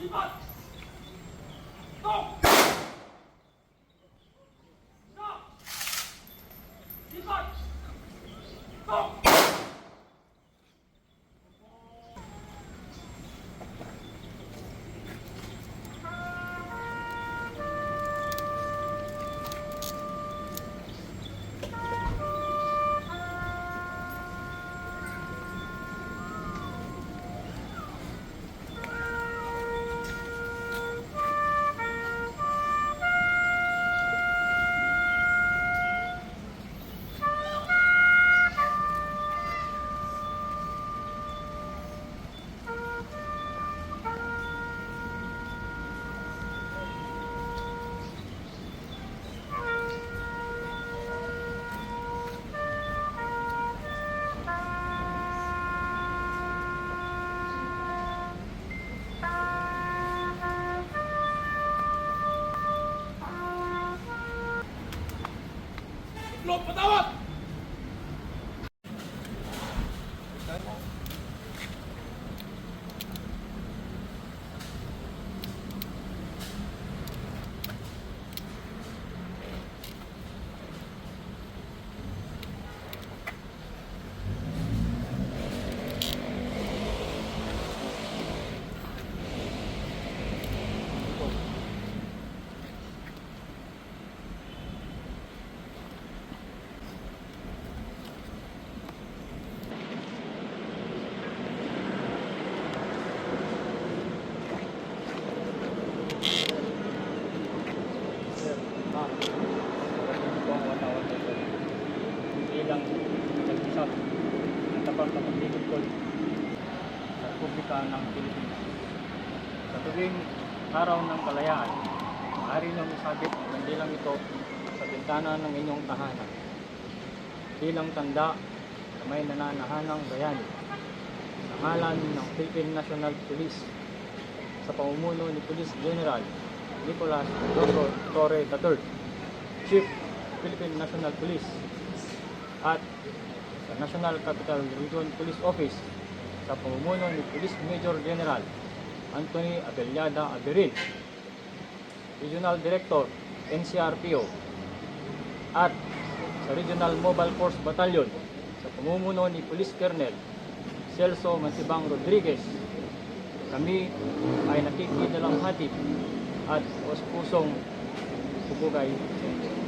이번 નો પતાવત nag-isap ng Code sa Republika ng Pilipinas. Sa tuwing araw ng kalayaan, maaari nang isabit ang bandilang ito sa bintana ng inyong tahanan bilang tanda na may nananahanang bayani sa ngalan ng Philippine National Police sa pamumuno ni Police General Nicolas Dr. Torre III, Chief Philippine National Police at sa National Capital Region Police Office sa pamumuno ni Police Major General Anthony Abellada Aberin, Regional Director NCRPO at sa Regional Mobile Force Battalion sa pamumuno ni Police Colonel Celso Mansibang Rodriguez kami ay nakikidalang hatid at pusong pupugay sa inyo.